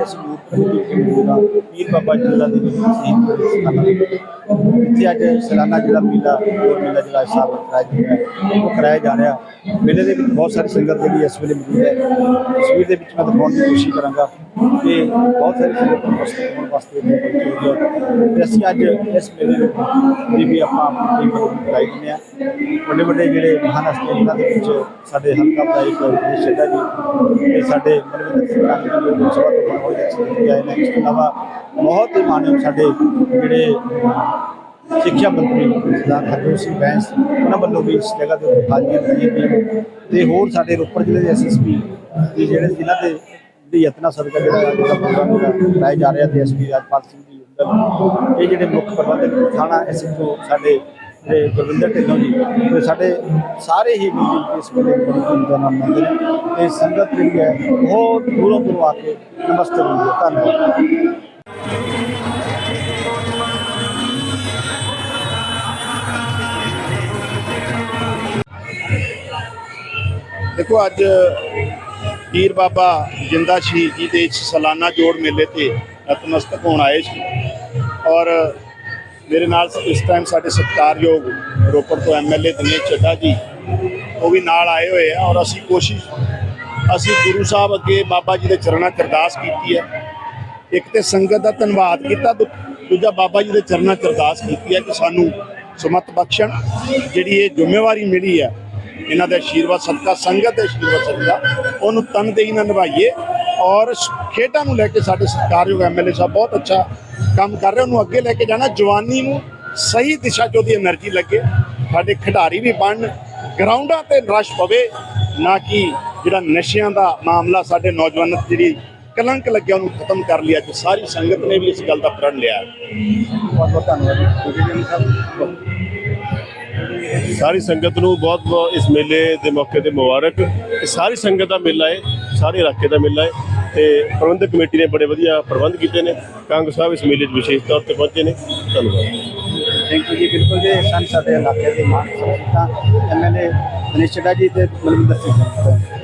ਪੀਰ ਬਾਬਾ ਜੁੱਲਾ ਦੀ ਇੱਥੇ ਅੱਜ ਸਾਲਾਨਾ ਜਿਹੜਾ ਮੇਲਾ ਉਹ ਮੇਲਾ ਜਿਹੜਾ ਸਾਹਿਬ ਕਰਾਇਆ ਜਾ ਰਿਹਾ, ਉਹ ਕਰਾਇਆ ਜਾ ਰਿਹਾ। ਮੇਲੇ ਦੇ ਵਿੱਚ ਬਹੁਤ ਸਾਰੀ ਸੰਗਤ ਜਿਹੜੀ ਇਸ ਵੇਲੇ ਮੌਜੂਦ ਹੈ। ਤਸਵੀਰ ਦੇ ਵਿੱਚ ਮੈਂ ਦਿਖਾਉਣ ਦੀ ਕੋਸ਼ਿਸ਼ ਕਰਾਂਗਾ ਕਿ ਬਹੁਤ ਸਾਰੀ ਸੰਗਤ ਉਪਸਥਿਤ ਹੋਣ ਵਾਸਤੇ ਤੇ ਅਸੀਂ ਅੱਜ ਇਸ ਮੇਲੇ ਦੀ ਵੀ ਆਪਾਂ ਟੀਮ ਨੂੰ ਕਰਾਈ ਦਿੰਦੇ ਵੱਡੇ ਵੱਡੇ ਜਿਹੜੇ ਮਹਾਨ ਹਸਤੀਆਂ ਜਿਨ੍ਹਾਂ ਦੇ ਵਿੱਚ ਸਾਡੇ ਹਲਕਾ ਵਿਧਾਇਕ ਰਜੇਸ਼ ਸ਼ੈਦਾ ਜੀ ਤੇ ਸਾਡੇ ਮਨਵਿੰਦਰ ਸਿੰਘ ਕਾਂਗੜੀ ਜੀ ਲੋਕ ਸਭਾ ਤੋਂ ਹੋਏ ਆਏ ਨੇ। ਇਸ ਤੋਂ ਇਲਾਵਾ ਬਹੁਤ ਹੀ ਮਾਨਯੋਗ ਸਾਡੇ ਜਿਹੜੇ ਸਿੱਖਿਆ ਮੰਤਰੀ ਸਰਦਾਰ ਹਰਜੋਤ ਸਿੰਘ ਬੈਂਸ, ਉਹਨਾਂ ਵੱਲੋਂ ਵੀ ਇਸ ਜਗ੍ਹਾ ਦੇ ਉੱਤੇ ਹਾਜ਼ਰੀਆਂ ਦਿੱਤੀਆਂ ਗਈਆਂ ਤੇ ਹੋਰ ਸਾਡੇ ਰੋਪੜ ਜ਼ਿਲ੍ਹੇ ਦੇ ਐਸਐਸਪੀ ਦੀ ਜਿਹੜੇ ਜਿਨ੍ਹਾਂ ਦੇ ਦੇ ਯਤਨਾਂ ਸਦਕਾ ਜਿਹੜਾ ਅੱਜ ਜਾ ਰਿਹਾ ਤੇ ਐਸਪੀ ਰਾਜਪਾਲ ਸਿੰਘ ਜੀ ਇਹ ਜਿਹੜੇ ਮੁੱਖ ਪ੍ਰਬੰਧਕ ਥਾਣਾ ਐਸਐਚਓ ਸਾਡੇ ਤੇ ਗੁਰਵਿੰਦਰ ਢਿੱਲੋਂ ਜੀ, ਤੇ ਸਾਡੇ ਸਾਰੇ ਹੀ ਮਿਲ ਇਸ ਵੇਲੇ ਬੜੀ ਧੂਮਧਾਮ ਨਾਲ ਮੰਨਦੇ ਨੇ। ਤੇ ਸੰਗਤ ਜਿਹੜੀ ਹੈ, ਬਹੁਤ ਦੂਰੋਂ ਦੂਰੋਂ ਆ ਕੇ ਨਮਸਤੇ ਹੁੰਦੀ ਹੈ ਧੰਨਵਾਦ। ਦੇਖੋ ਅੱਜ ਪੀਰ ਬਾਬਾ ਜਿੰਦਾ ਸ਼ਹੀਦ ਜੀ ਦੇ ਸਾਲਾਨਾ ਜੋੜ ਮੇਲੇ ਤੇ ਨਤਮਸਤਕ ਹੋਣ ਆਏ ਸੀ। ਔਰ ਮੇਰੇ ਨਾਲ ਇਸ ਟਾਈਮ ਸਾਡੇ ਸਤਿਕਾਰਯੋਗ ਰੋਪੜ ਤੋਂ ਐਮਐਲਏ ਦਿਨੇਸ਼ ਚੱਡਾ ਜੀ, ਉਹ ਵੀ ਨਾਲ ਆਏ ਹੋਏ ਆ ਔਰ ਅਸੀਂ ਕੋਸ਼ਿਸ਼, ਅਸੀਂ ਗੁਰੂ ਸਾਹਿਬ ਅੱਗੇ ਬਾਬਾ ਜੀ ਦੇ ਚਰਨਾਂ 'ਚ ਅਰਦਾਸ ਕੀਤੀ ਹੈ। ਇੱਕ ਤੇ ਸੰਗਤ ਦਾ ਧੰਨਵਾਦ ਕੀਤਾ, ਦੂ- ਦੂਜਾ ਬਾਬਾ ਜੀ ਦੇ ਚਰਨਾਂ 'ਚ ਅਰਦਾਸ ਕੀਤੀ ਹੈ ਕਿ ਸਾਨੂੰ ਸੁਮਤ ਬਖਸ਼ਣ, ਜਿਹੜੀ ਇਹ ਜ਼ਿੰਮੇਵਾਰੀ ਮਿਲੀ ਹੈ ਇਹਨਾਂ ਦੇ ਆਸ਼ੀਰਵਾਦ ਸਦਕਾ, ਸੰਗਤ ਦੇ ਆਸ਼ੀਰਵਾਦ ਸਦਕਾ, ਉਹਨੂੰ ਤਨਦੇਹੀ ਨਾਲ ਨਿਭਾਈਏ ਔਰ ਖੇਡਾਂ ਨੂੰ ਲੈ ਕੇ ਸਾਡੇ ਸਰਕਾਰਯੋਗ ਐਮਐਲਏ ਸਾਹਿਬ ਬਹੁਤ ਅੱਛਾ ਕੰਮ ਕਰ ਰਹੇ ਉਹਨੂੰ ਅੱਗੇ ਲੈ ਕੇ ਜਾਣਾ, ਜਵਾਨੀ ਨੂੰ ਸਹੀ ਦਿਸ਼ਾ 'ਚ ਉਹਦੀ એનર્ਜੀ ਲੱਗੇ, ਸਾਡੇ ਖਿਡਾਰੀ ਵੀ ਬਣਨ, ਗਰਾਊਂਡਾਂ ਤੇ ਰਸ਼ ਪਵੇ, ਨਾ ਕਿ ਜਿਹੜਾ ਨਸ਼ਿਆਂ ਦਾ ਮਾਮਲਾ ਸਾਡੇ ਨੌਜਵਾਨਾਂ ਤੇ ਜਿਹੜੀ ਕਲੰਕ ਲੱਗਿਆ, ਉਹਨੂੰ ਖਤਮ ਕਰ ਲਿਆ ਤੇ ਸਾਰੀ ਸੰਗਤ ਨੇ ਵੀ ਇਸ ਗੱਲ ਦਾ ਪ੍ਰਣ ਲਿਆ। ਬਹੁਤ ਬਹੁਤ ਧੰਨਵਾਦ ਜੀ। ਸਾਹਿਬ ਸਾਰੀ ਸੰਗਤ ਨੂੰ ਬਹੁਤ ਬਹੁਤ ਇਸ ਮੇਲੇ ਦੇ ਮੌਕੇ ਤੇ ਮੁਬਾਰਕ। ਇਹ ਸਾਰੀ ਸੰਗਤ ਦਾ ਮੇਲਾ ਹੈ, ਸਾਰੇ ਇਲਾਕੇ ਦਾ ਮੇਲਾ ਹੈ ਤੇ ਪ੍ਰਬੰਧਕ ਕਮੇਟੀ ਨੇ ਬੜੇ ਵਧੀਆ ਪ੍ਰਬੰਧ ਕੀਤੇ ਨੇ। ਕਾਂਗਰਸ ਸਾਹਿਬ ਇਸ ਮੇਲੇ 'ਚ ਵਿਸ਼ੇਸ਼ ਤੌਰ ਤੇ ਪਹੁੰਚੇ ਨੇ। ਧੰਨਵਾਦ। ਥੈਂਕ ਯੂ ਜੀ, ਬਿਲਕੁਲ ਜੀ। ਸਨ ਸਾਡੇ ਇਲਾਕੇ ਦੇ ਮਾਨ ਸਰਪੰਚ ਐਮਐਲਏ ਦਿਨੇਸ਼ ਜੀ ਤੇ ਮਨਵਿੰਦਰ ਸਿੰਘ